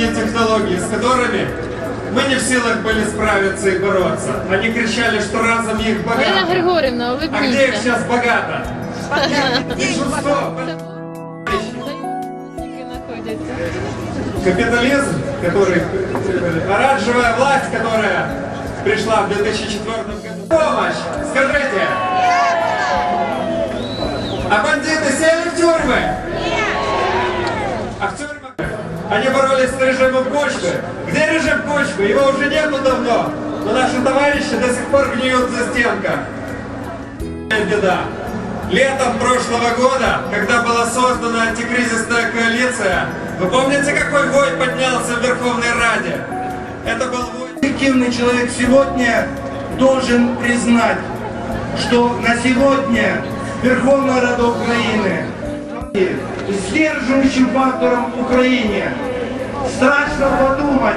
технические технологии, с которыми мы не в силах были справиться и бороться. Они кричали, что разом их Галина богато. Григорівна, А где их улыбніться. сейчас богато? Большинство. Тільки знаходяться. Капитализм, который... Оранжевая власть, которая пришла в 2004 году. Помощь! Скажите! А бандиты сели в тюрьмы? Они боролись с режимом Кучмы. Где режим Кучмы? Его уже нету давно. Но наши товарищи до сих пор гниют за стенках. Беда. Летом прошлого года, когда была создана антикризисная коалиция, вы помните, какой вой поднялся в Верховной Раде? Это был вой... Объективный человек сегодня должен признать, что на сегодня Верховная Рада Украины сдерживающим фактором в Украине. Страшно подумать,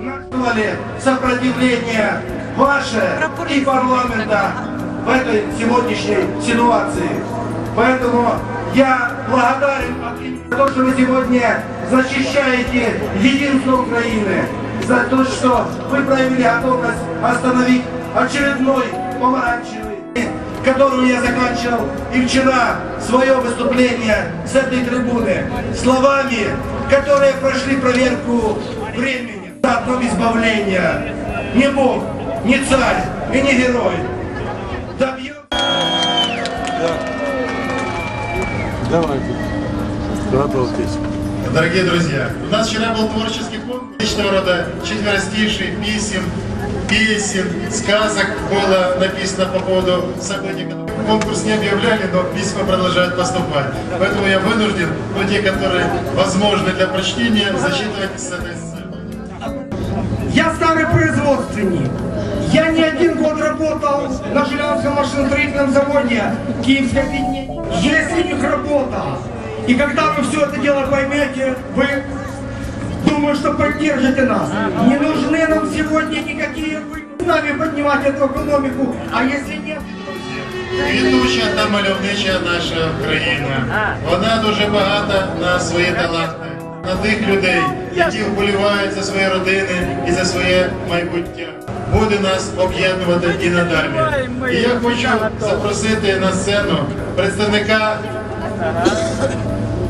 назвали сопротивление ваше и парламента в этой сегодняшней ситуации. Поэтому я благодарен за то, что вы сегодня защищаете единство Украины, за то, что вы проявили готовность остановить очередной помаранчевый, которым я заканчивал и вчера свое выступление с этой трибуны словами, которые прошли проверку времени. Одно избавления. Не Бог, не царь и не герой. Добьется Давайте. Готовьтесь. Дорогие друзья, у нас вчера был творческий конкурс различного рода четверостиший, писем, песен, сказок было написано по поводу событий. Конкурс не объявляли, но письма продолжают поступать. Поэтому я вынужден, ну, те, которые возможны для прочтения, зачитывать с этой. Я старый производственник. Я не один год работал на Железном машиностроительном заводе Киевской объединение. Есть у них работа. И когда вы все это дело поймете, вы думаю, что поддержите нас. Не нужны нам сегодня никакие вы с нами поднимать эту экономику. А если нет, Квітуча та мальовнича наша країна. Вона дуже багата на свої таланти, на тих людей, які вболівають за свої родини і за своє майбуття. Буде нас об'єднувати і надалі. І я хочу запросити на сцену представника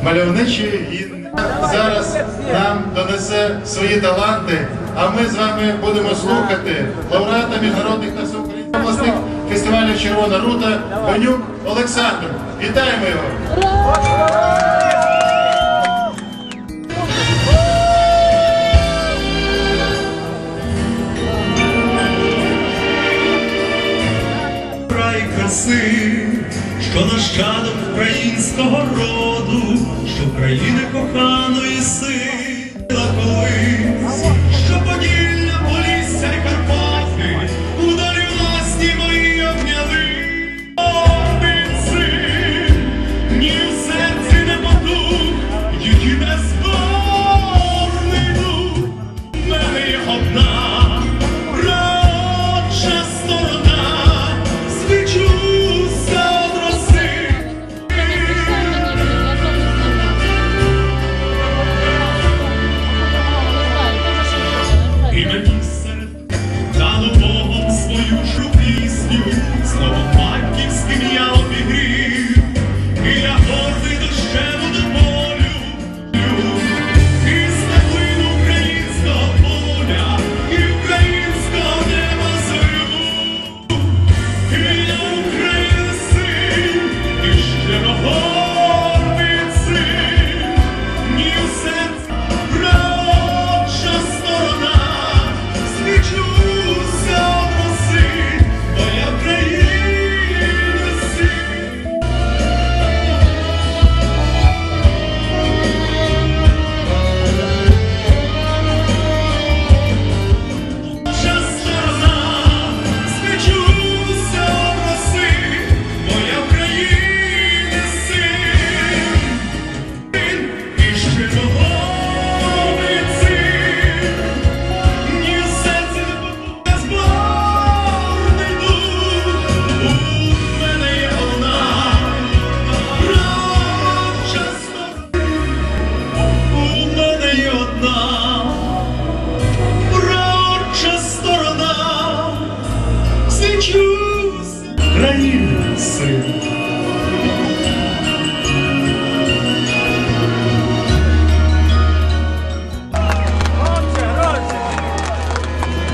мальовничої гімни. Зараз нам донесе свої таланти, а ми з вами будемо слухати лауреата міжнародних та всеукраїнських обласних фестивалів Червона рута Бонюк Олександр. Вітаємо його!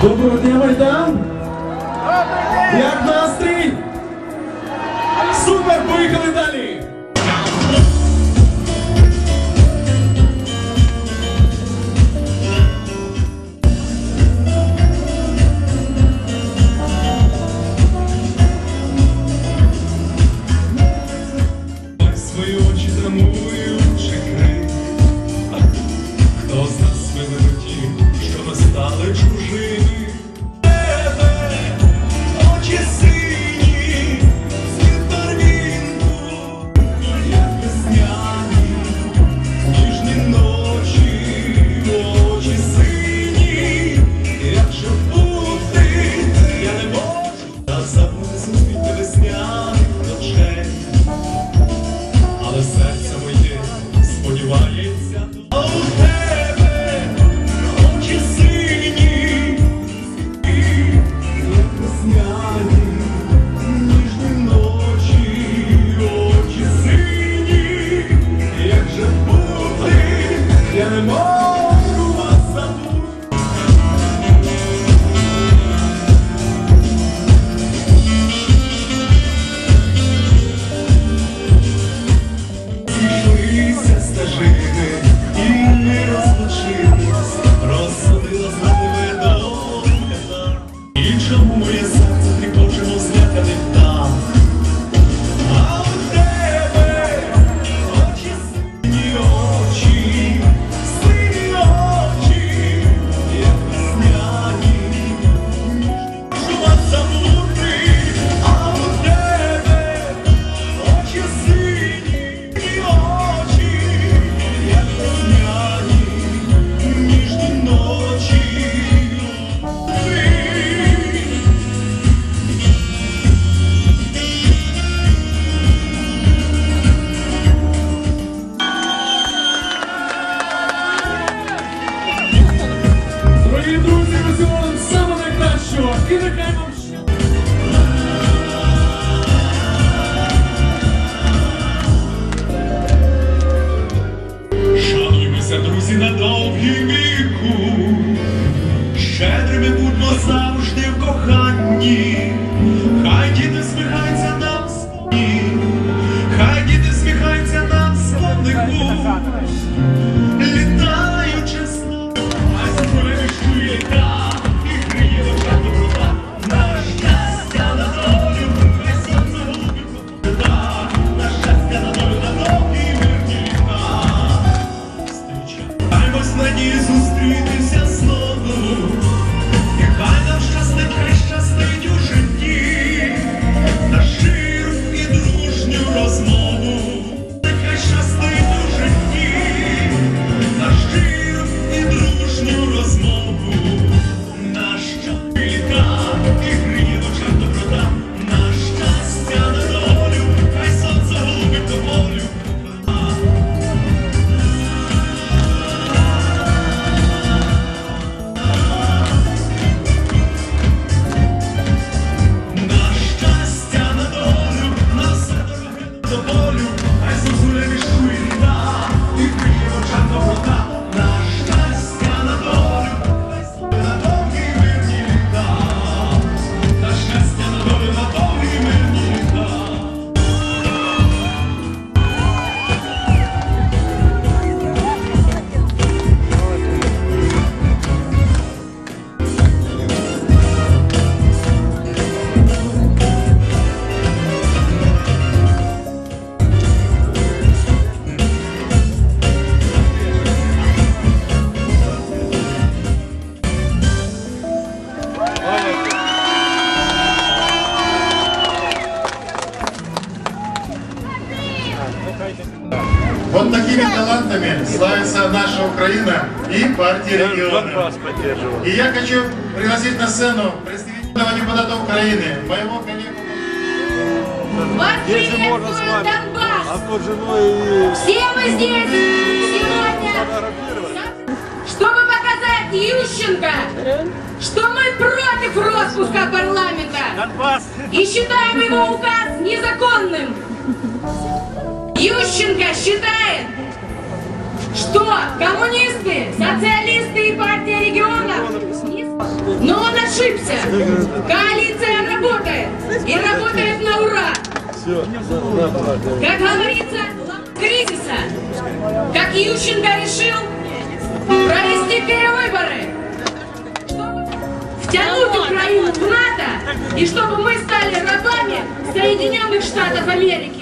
Доброго дня, Майдан! Як настрій! Супер! Поїхали далі! Вот такими талантами славится наша Украина и партия регионов. И я хочу пригласить на сцену представителя депутата Украины, моего коллегу. Если можно с вами, а то женой и... Все мы здесь сегодня, чтобы показать Ющенко, что мы против распуска парламента Донбасс. и считаем его указ незаконным. Ющенко считает, что коммунисты, социалисты и партия регионов... Но он ошибся. Коалиция работает. И работает на ура. Как говорится, кризиса. Как Ющенко решил провести перевыборы. Втянуть Украину в НАТО. И чтобы мы стали рабами Соединенных Штатов Америки.